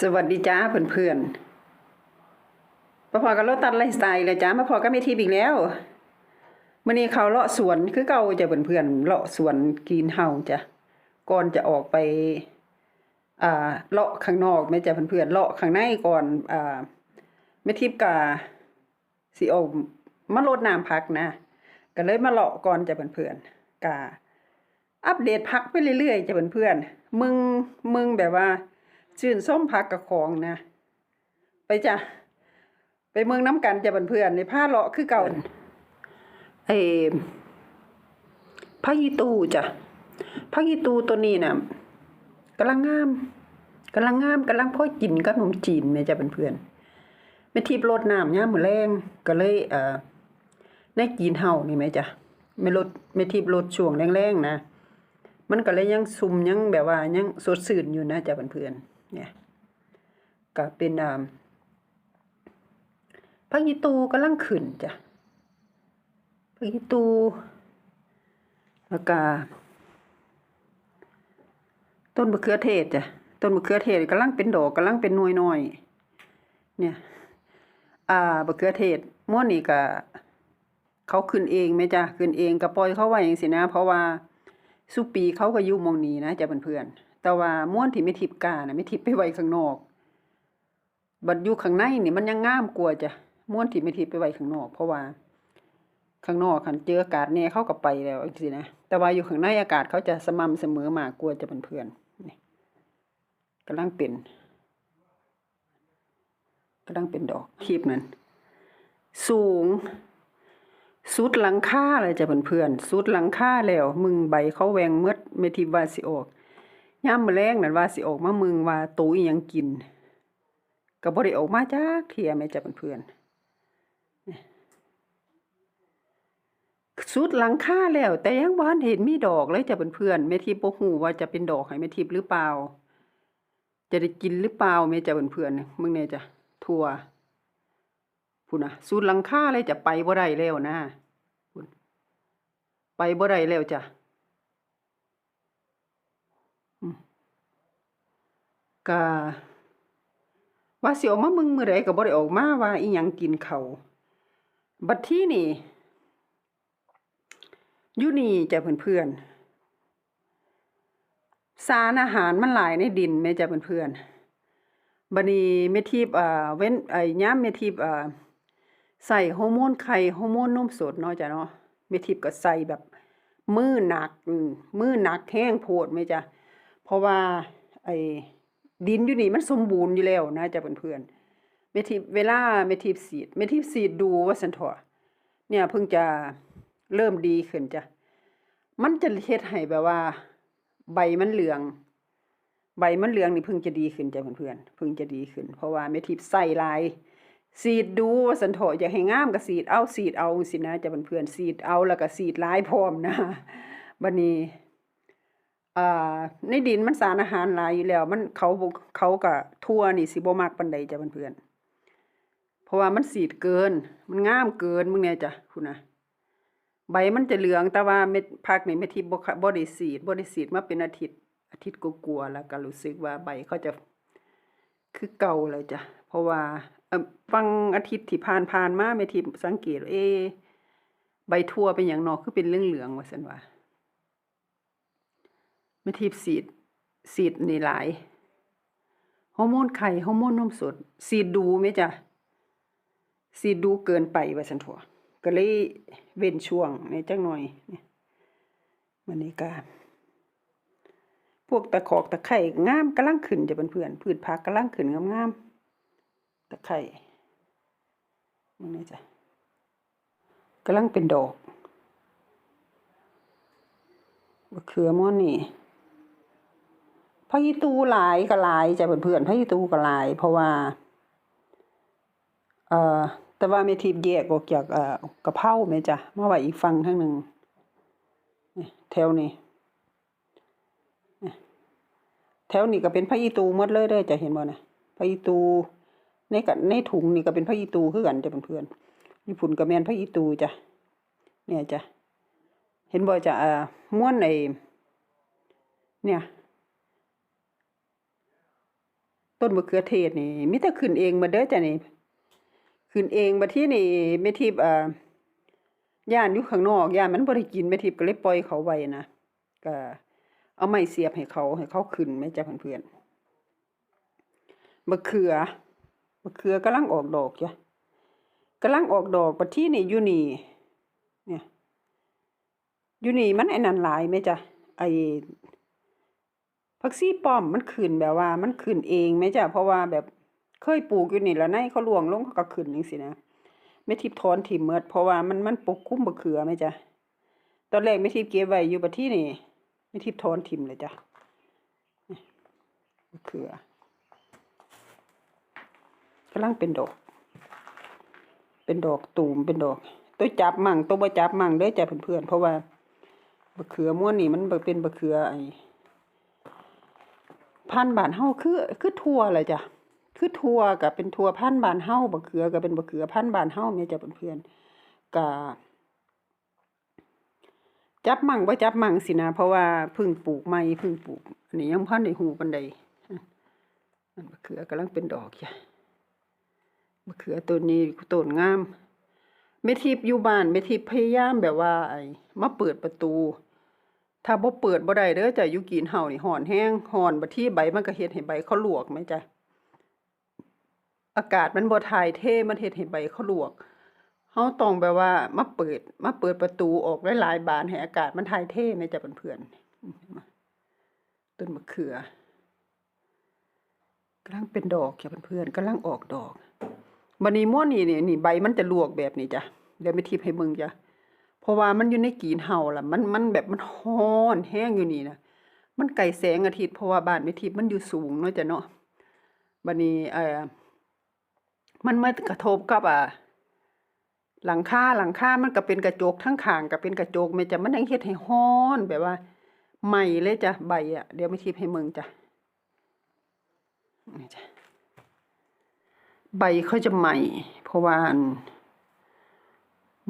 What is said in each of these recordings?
สวัสดีจ้าเพื่อนๆมาพอกับรถตัดไลฟ์สไตล์เลยจ้ามาพอกับเมทีอีกแล้วมื่อนี้เขาเลาะสวนคือเก่าจะเพื่อนๆเลาะสวนกรีนเฮาจ้ะก่อนจะออกไปอ่าเลาะข้างนอกแม่จ้ะเพื่อนๆเลาะข้างในก่อนอ่าแม่ทิพย์กาสิออกมาลดน้ำพักนะก็เลยมาเลาะก่อนจะเพื่อนๆกาอัปเดตพักไปเรื่อยๆจะเพื่อนๆมึงมึงแบบว่า ชื่นส้มพักกับของนะ ไปจ้ะ ไปเมืองน้ำกันจะเพื่อนในผ้าเลาะคือเก่าไอ้พักอีตูจ้ะพักอีตูตัวนี้น่ะกำลังงามกำลังงามกำลังพ่อกินกับขนมจีนแม่ยจ้ะเพื่อนๆไม่ทิพรดน้ำย่ามมื้อแรงก็เลยเอ่อในกินเฮานี่แม่จ้ะไม่ลดไม่ทิพรดช่วงแรงๆนะมันก็เลยยังซุ่มยังแบบว่ายังสดชื่นอยู่นะจ้ะเพื่อนๆ เนี่ยก็เป็นอ่าพักอีตูกำลังขึ้นจ้ะพักอีตูแล้วก็ต้นมะเขือเทศจ้ะต้นมะเขือเทศกำลังเป็นดอกกำลังเป็นหน่วยหน้อยเนี่ย อ่ามะเขือเทศม้วนนี่ก็เขาขึ้นเองไหมจ้ะขึ้นเองก็ปล่อยเขาไว้อย่างสินะ เพราะว่าสุปีเขาก็อยู่มองนี้นะจ้ะเพื่อนๆ แต่ว่าม้วนที่ไม่ทิพกานะไม่ทิพไปไว้ข้างนอก บัดอยู่ข้างในนี่มันยังงามกว่าจ้ะม้วนที่ไม่ทิพไปไว้ข้างนอก เพราะว่า ข้างนอกคันเจออากาศแน่เข้าก็ไปแล้วจังๆนะแต่ว่าอยู่ข้างในอากาศเขาจะสม่ำเสมอมากกว่าจะเป็นเพื่อนนี่กำลังเป็นกำลังเป็นดอกคีบนั้นสูงสุดหลังคาเลยจ้ะเพื่อนๆสุดหลังคาแล้ว มึงใบเขาแหวงเมดเมทิวาสิออก ย่ามมื้อแรงนั่นว่าสิออกมามึงว่าตูอีหยังกินก็บ่ได้ออกมาจักเที่ยแม่จ้ะเพื่อนสุดหลังคาแล้ว แต่ยังบ่ทันเห็นมีดอกเลยจ้ะเพื่อนๆแม่ทิพย์บ่ฮู้ว่าจะเป็นดอกให้แม่ทิพย์หรือเปล่า จะได้กินหรือเปล่าแม่จ้ะเพื่อนๆมึงแน่จ้ะทั่วพูนน่ะสุดหลังคาเลยจะไปบ่ได้แล้วนะไปบ่ได้แล้วจ้ะอืม ก็ว่าสิออกมามึงมื้อใดก็บ่ได้ออกมาว่าอีหยังกินเขาบัดที่นี่อยู่นี่จ้ะเพื่อนๆสารอาหารมันหลายในดินแม่จ้ะเพื่อนๆบัดนี้แม่ทิพย์อ่าเว้นไอ้ยามแม่ทิพย์อ่าใส่ฮอร์โมนไข่ฮอร์โมนนมสดเนาะจ้ะเนาะแม่ทิพย์ก็ใส่แบบมือหนักมือหนักแห้งโพดไหมจ๊ะเพราะว่าไอ้ ดินอยู่นี่มันสมบูรณ์อยู่แล้วนะจ๊ะเพื่อนๆเมทิเวลาเมทิพสีดเมทิพสีดดูว่าสันเถอเนี่ยเพิ่งจะเริ่มดีขึ้นจ้ะมันจะเฮ็ดให้แบบว่า ใบมันเหลือง ใบมันเหลืองนี่เพิ่งจะดีขึ้นจ้ะเพื่อนๆเพิ่งจะดีขึ้น เพราะว่าเมทิพใส่ลายสีดดูว่าสันเถอะอยากให้งามก็สีดเอาสีดเอาสินะจ้ะเพื่อนๆสีดเอาแล้วก็สีดหลายพร้อมนะบัดนี้ อ่าในดินมันสารอาหารหลายอยู่แล้ว มันเขาเขาก็ทั่วนี่สิบ่มักปานใดจ้ะเพื่อนๆเพราะว่ามันสีดเกิน มันงามเกินมึงเนี่ยจ้ะคุณนะใบมันจะเหลืองแต่ว่าเม็ดผักนี่เม็ดที่บ่บ่ได้สีดบ่ได้สีดมาเป็นอาทิตย์อาทิตย์กลัวๆแล้วก็รู้สึกว่าใบเขาจะคือเก่าเลยจ้ะเพราะว่าเออฟังอาทิตย์ที่ผ่านๆมาแม่ทิพย์สังเกตเอ ใบทั่วเป็นหยังนาะคือเป็นเรื่องเหลืองว่าซั่นว่า ไม่ทิพย์สีดสีดนี่หลายฮอร์โมนไข่ฮอร์โมนนมสดสีดดูไหมจ๊ะสีดดูเกินไปว่าสันถั่วก็เลยเว้นช่วงในจักหน่อยนี่มันนี้ก็พวกตะขอกตะไคร่งามกำลังขึ้นจะเป็นเพื่อนพืชผักกำลังขึ้นงามๆตะไคร่มันนี่จ้ะกำลังเป็นดอกมะเขือม่อนนี่ พระยีตูหลายก็หลายจ้ะเพื่อนๆพระยีตูก็หลาย เพราะว่า เอ่อแต่ว่าแม่ทิพย์แยกออกจากเอ่อกระเพราแม่จ้ะมาไว้อีกฝั่งทั้งหนึ่งแถวนี้แถวนี้ก็เป็นพระยีตูมดเลยเด้อจะเห็นบ่นะพระยีตูในกับในถุงนี่ก็เป็นพระยีตูคือกันจ้ะเพื่อนๆญี่ปุ่นก็แม่นพระยีตูจ้ะเนี่ยจ้ะเห็นบ่จ้ะอ่าม้วนไอ้เนี่ย ต้นมะเขือเทศนี่มีแต่ขึ้นเองมาเด้อจ้ะนี่ขึ้นเองบัดทีนี่แม่ทิพย์อ่าย่านอยู่ข้างนอกย่านมันบ่ได้กินแม่ทิพย์ก็เลยปล่อยเขาไว้นะก็เอาไม้เสียบให้เขาให้เขาขึ้นแม่จ้ะเพื่อนๆมะเขือมะเขือกำลังออกดอกจ้ะกำลังออกดอกบัดทีนี่อยู่นี่เนี่ยอยู่นี่มันไอ้นั่นหลายแม่จ้ะไอ้ ผักซี่ป้อมมันขึ้นแบบว่ามันขึ้นเองไหมจ้ะเพราะว่าแบบเคยปลูกอยู่นี่แล้วในเขาลวงลงเขาก็ขึ้นจังซี่นะไม่ทิพย์ถอนถิ่มเมิดเพราะว่ามันมันปกคลุมบะเขือไหมจ้ะตอนแรกไม่ทิพเก็บไว้อยู่บัดที่นี่ไม่ทิพย์ถอนถิ่มเลยจ้ะบะเขือกำลังเป็นดอก เป็นดอกตูมเป็นดอก ตัวจับมั่งตัวบ่จับมั่งเด้อจ้ะเพื่อนๆเพราะว่าบะเขือม้วนนี่มันเป็นบะเขือไอ พันบานเฮาคือคือทั่วเลยจ้ะคือทัวก็เป็นทัวพันบานเฮาบักเขือก็เป็นบักเขือพันบานเฮาแม่จ้ะเพื่อนๆก็จับมั่งบ่จับมั่งสินะ เพราะว่าเพิ่งปลูกใหม่เพิ่งปลูกอันนี้ยังพันได้หูปานใดอันบักเขือกำลังเป็นดอกจ้ะบักเขือต้นนี้ต้นงามแม่ทิพย์อยู่บ้านแม่ทิพพยายามแบบว่าไอ้มาเปิดประตู ถ้าบ่เปิดบ่ได้เด้อจ้ะอยู่กินเฮานี่ฮ้อนแห้งฮ้อนบัที่ใบมันก็เฮ็ดให้ใบเขาลวกไหมจ้ะอากาศมันบ่ถ่ายเทมันเฮ็ดให้ใบเขาลวกเฮาต้องแบบว่ามาเปิดมาเปิดประตูออกหลายๆบานให้อากาศมันถ่ายเทไหมจ้ะเพื่อนๆต้นมะเขือกำลังเป็นดอกจ้ะเพื่อนๆกำลังออกดอกบัดนี้ม่วนนี่นี่นี่ใบมันจะลวกแบบนี้จ้ะเดี๋ยวไปทิบให้เบิ่งจ้ะ เพราะว่ามันอยู่ในกีนเห่าล่ะ มันมันแบบมันฮ้อนแห้งอยู่นี่นะมันไกลแสงอาทิตย์เพราะว่าบ้านแม่ทิพย์มันอยู่สูงเนาะจ้ะเนาะบัดนี้เอ่อมันมากระทบกับอ่าหลังคาหลังคามันก็เป็นกระจกทั้งข้างก็เป็นกระจกแม่จ้ะมันยังเฮ็ดให้ฮ้อนแบบว่าไหม้เลยจ้ะใบอะเดี๋ยวแม่ทิพย์ให้เมืองจ้ะนี่จ้ะใบเขาจะไหม้เพราะว่า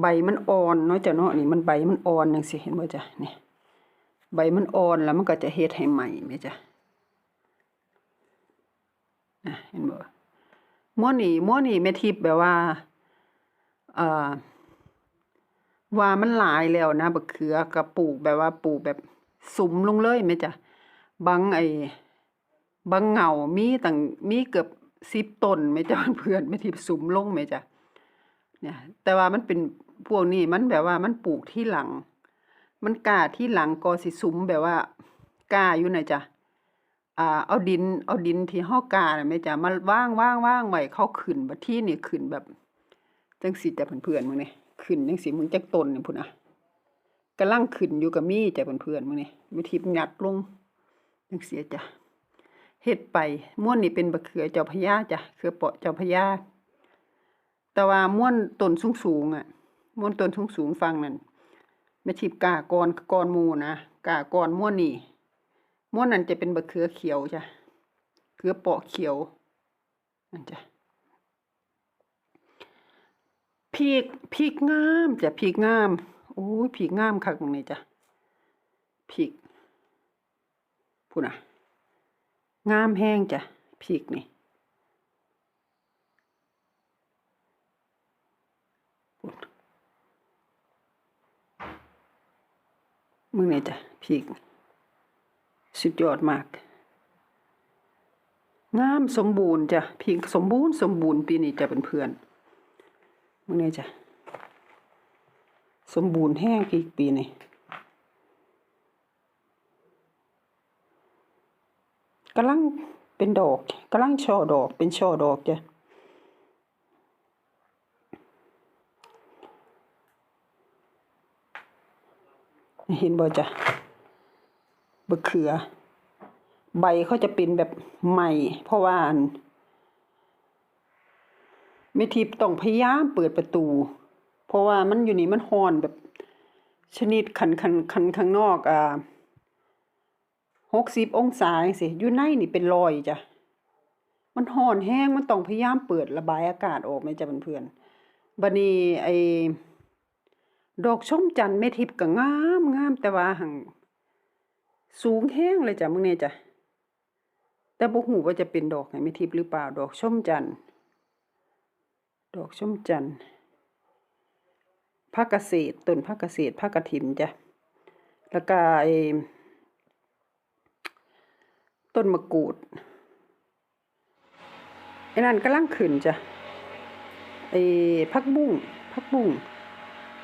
ใบมันอ่อนเนาะจ้ะเนาะนี่มันใบมันอ่อนจังซี่เห็นบ่จ้ะนี่ใบมันอ่อนแล้วมันก็จะเฮ็ดให้ใหม่แม่จ้ะนะเห็นบ่ม้วนนี่ม้วนนี่แม่ทิพย์แบบว่าเอ่อว่ามันหลายแล้วนะบักเขือก็ปลูกแบบว่าปลูกแบบสุมลงเลยแม่จ้ะบางไอ้บางเหงามีตั้งมีเกือบ10ต้นแม่จ้ะเพื่อนแม่ทิพย์สุมลงแม่จ้ะ เนี่ย แต่ว่ามันเป็นพวกนี้มันแบบว่ามันปลูกที่หลัง มันกาที่หลังก็สิสุมแบบว่ากาอยู่น่ะจ้ะอ่าเอาดิน เอาดินที่เฮากล้าน่ะแม่จ้ะมาว่างว่างว่างไว้เขาขึ้นบัดที่นี่ขึ้นแบบจังสิจ้ะเพื่อนๆมึงนี่ขึ้นจังสิมึงจักต้นนี่ยพุ่นน่ะกำลังขึ้นอยู่กับมีจ้ะเพื่อนๆมึงนี่วิธีงัดลงจังเสียจ้ะเฮ็ดไปม่วนนี่เป็นบะเขือเจ้าพญาจ้ะเขือเปาะเจ้าพญา แต่ว่าม่วนต้นสูงสูงอะม่วนต้นสูงสูงฟังนั่นไม่ทิบกากรกรมูนะกากรม่วนนี่ม่วนนั่นจะเป็นบะเขือเขียวจ้ะเขือเปาะเขียวนั่นจ้ะพริกพริกงามจ้ะพริกงามโอ้ยพริกงามคักตรงนี้จ้ะพริกพูดนะงามแห้งจ้ะพริกนี่ มึงเนี่ยจ้ะพีกสุดยอดมาก งามสมบูรณ์จ้ะพีกสมบูรณ์สมบูรณ์ปีนี้จะเป็นเพื่อนมึงเนี่ยจ้ะสมบูรณ์แห้งพีกปีนี้กำลังเป็นดอกกำลังช่อดอกเป็นช่อดอกจ้ะ เห็นบ่จ้ะบะเขือ ใบเขาจะเป็นแบบใหม่ เพราะว่าไม่ทิพต้องพยายามเปิดประตู เพราะว่ามันอยู่นี่มันฮอนแบบชนิดคันคันคันข้างนอกอ่าหกสิบองศาจังซี้อยู่ในนี่เป็นรอยจ้ะ มันฮอนแห้งมันต้องพยายามเปิดระบายอากาศออกไหมจ้ะเพื่อนๆบัดนี้ไอ ดอกชมจันทร์แม่ทิพย์ก็งามงามแต่ว่าหังสูงแห้งเลยจ้ะมึงเนี่ยจ้ะแต่บ่ฮู้ว่าจะเป็นดอกให้แม่ทิพย์หรือเปล่า ดอกชมจันทร์ดอกชมจันทร์ผักเกษตรต้นผักเกษตรผักกฐินจ้ะแล้วก็ไอ้ต้นมะกรูดไอ้นั่นกำลังขึ้นจ้ะไอ้ผักบุ้งผักบุ้ง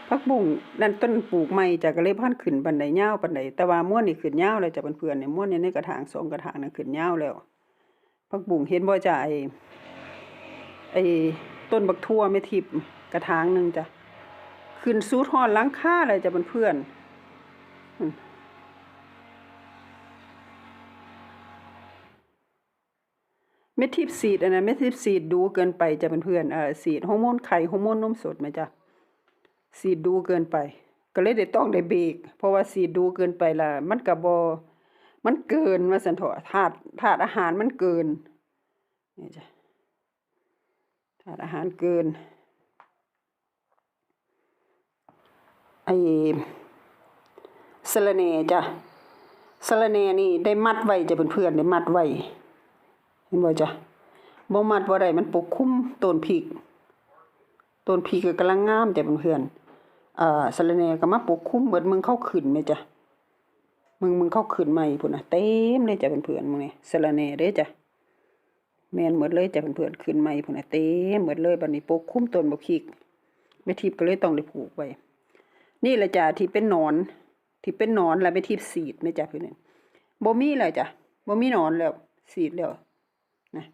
ผักบุ้งนั่นต้นปลูกใหม่จ้ะก็เลยพันขึ้นปานใดยาวปานใดแต่ว่าม่วนนี่ขึ้นยาวแล้วจ้ะเพื่อนๆเนี่ยม่วนนี่ในกระถางสองกระถางนั่นขึ้นยาแล้วผักบุ้งเห็นบ่จ้ะไอ้ไอ้ต้นบักทั่วแม่ทิพย์กระถางหนึ่งจ้ะขึ้นสูดฮอดหลังคาเลยจ้ะเพื่อนเม็ดทิพซีดอันนั้นเม็ดทิพซีดดูเกินไปจ้ะเพื่อนๆเอ่อซีดฮอร์โมนไข่ฮอร์โมนนมสดไหมจ้ะ สีดดูเกินไป ก็เลยได้ต้องได้เบรกเพราะว่าสีดดูเกินไปล่ะ มันก็บ่มันเกินว่าซั่นเถาะธาตุธาตุอาหารมันเกินนี่จ้ะธาตุอาหารเกินไอ้สะระแหน่จ้ะสะระแหน่นี่ได้มัดไว้จ้ะเพื่อนๆได้มัดไว้เห็นบ่จ้ะบ่มัดบ่ได้มันปกคลุมต้นพริกต้นพริกก็กำลังงามจ้ะเพื่อนๆ เอ่าสะระแหน่ก็มาปกคลุมเบิดมึงเข้าขึ้นแม่จ้ะมึงมึงเข้าขึ้นใหม่พุ่นน่ะเต็มเลยจ้ะเพื่อนๆมึงนี่สะระแหน่เด้จ้ะแม่นหมดเลยจ้ะเพื่อนๆขึ้นใหม่พุ่นน่ะเต็มหมดเลยบัดนี้ปกคลุมต้นบักพริกแม่ทิพย์ก็เลยต้องได้ปลูกไว้นี่แหละจ้ะที่เป็นนอน ที่เป็นนอนแล้วแม่ทิพย์สีดแม่จ้ะเพื่อนบ่มีแล้วจ้ะบ่มีนอนแล้วสีดแล้วนะ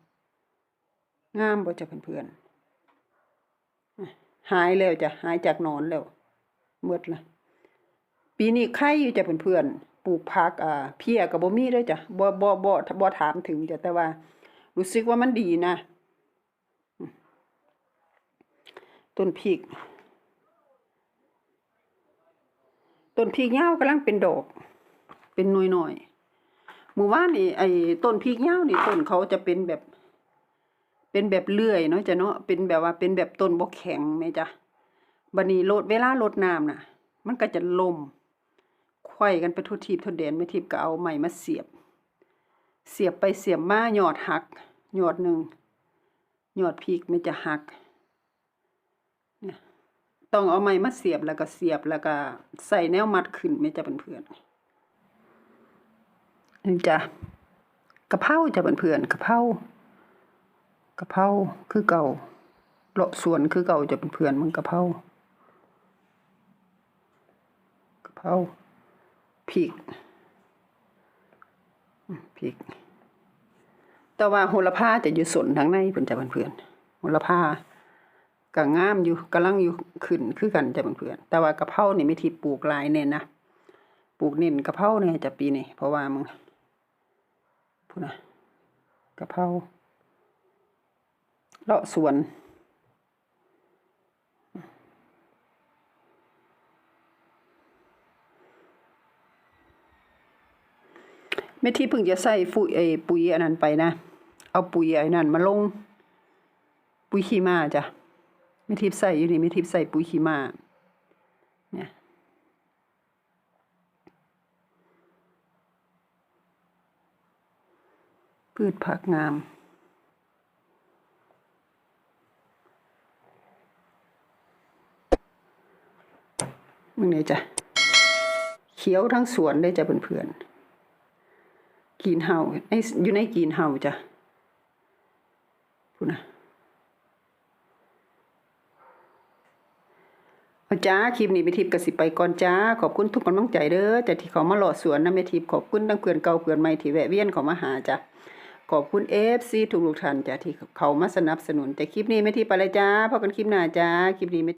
งามบ่จ้ะเพื่อนๆหายแล้วจ้ะหายจากนอนแล้ว หมดละปีนี้ไข่อยู่จ้ะเพื่อนๆปลูกผักอ่าเพียก็บ่มีเลยจ้ะบ่บ่บ่บ่ถามถึงจ้ะแต่ว่า รู้สึกว่ามันดีนะต้นพริกต้นพริกยาวกำลังเป็นดอก เป็นหน่อยๆหมู่บ้านนี่ไอ้ต้นพริกยาวนี่ต้นเขาจะเป็นแบบ เป็นแบบเลื่อยเนาะจ้ะเนาะเป็นแบบว่าเป็นแบบต้นบ่แข็งแม่จ้ะ บัดนี้โลดเวลาโลดน้ำน่ะ มันก็จะล่มไขว้กันไปทั่วทิพย์ทั่วแดนแม่ทิพย์ก็เอาไม้มาเสียบ เสียบไปเสียบมาหยอดหัก หยอดหนึ่งหยอดพริกมันจะหักเนี่ยต้องเอาไม้มาเสียบแล้วก็เสียบแล้วก็ใส่แนวมัดขึ้นแม่จะเป็นเพื่อนนี่จ้ะกระเพราจะเป็นเพื่อนๆกะเพรากระเพราคือเก่าเลาะสวนคือเก่าจะเป็นเพื่อนมึงกระเพรากะ เพราพริกพริก แต่ว่าโหระพาจะอยู่สนทางในเพิ่นจะเพื่อนโหระพาก็งามอยู่กำลังอยู่ขึ้นคือกันจะเพื่อนแต่ว่ากะเพรานี่ไม่ที่ปลูกหลายแน่นะปลูกเน้นกะเพราเนี่ยจะปีนี้เพราะว่ามึงพูดนะกะเพราเลาะสวน แม่ที่เพิ่งจะใส่ฝุ่ยไอ้ปุ๋ยอันนั้นไปนะ เอาปุ๋ยไอ้นั่นมาลง ปุ๋ยขี้มาจ้ะแม่ทิพย์ใส่อยู่นี่แม่ทิพย์ใส่ปุ๋ยขี้มาเนี่ยพืชผักงามมึงเนี่ยจ้ะเขียวทั้งสวนเลยจ้ะเพื่อนๆ กีนเฮาไอ้อยู่ในกีนเฮาจ้ะพูดนะเอาจ้าคลิปนี้ไปทิพย์กสิไปก่อนจ้า ขอบคุณทุกกำลังใจเด้อจ้ะที่เขามาหล่อสวนนะแม่ทิพขอบคุณทั้งเพื่อนเก่าเพื่อนใหม่ที่แวะเวียนเขามาหาจ้ะขอบคุณเอฟซีทุกๆท่านจ้ะที่เขามาสนับสนุน แต่คลิปนี้แม่ทิพไปเลยจ้าพบกันคลิปหน้าจ้าคลิปนี้ไม่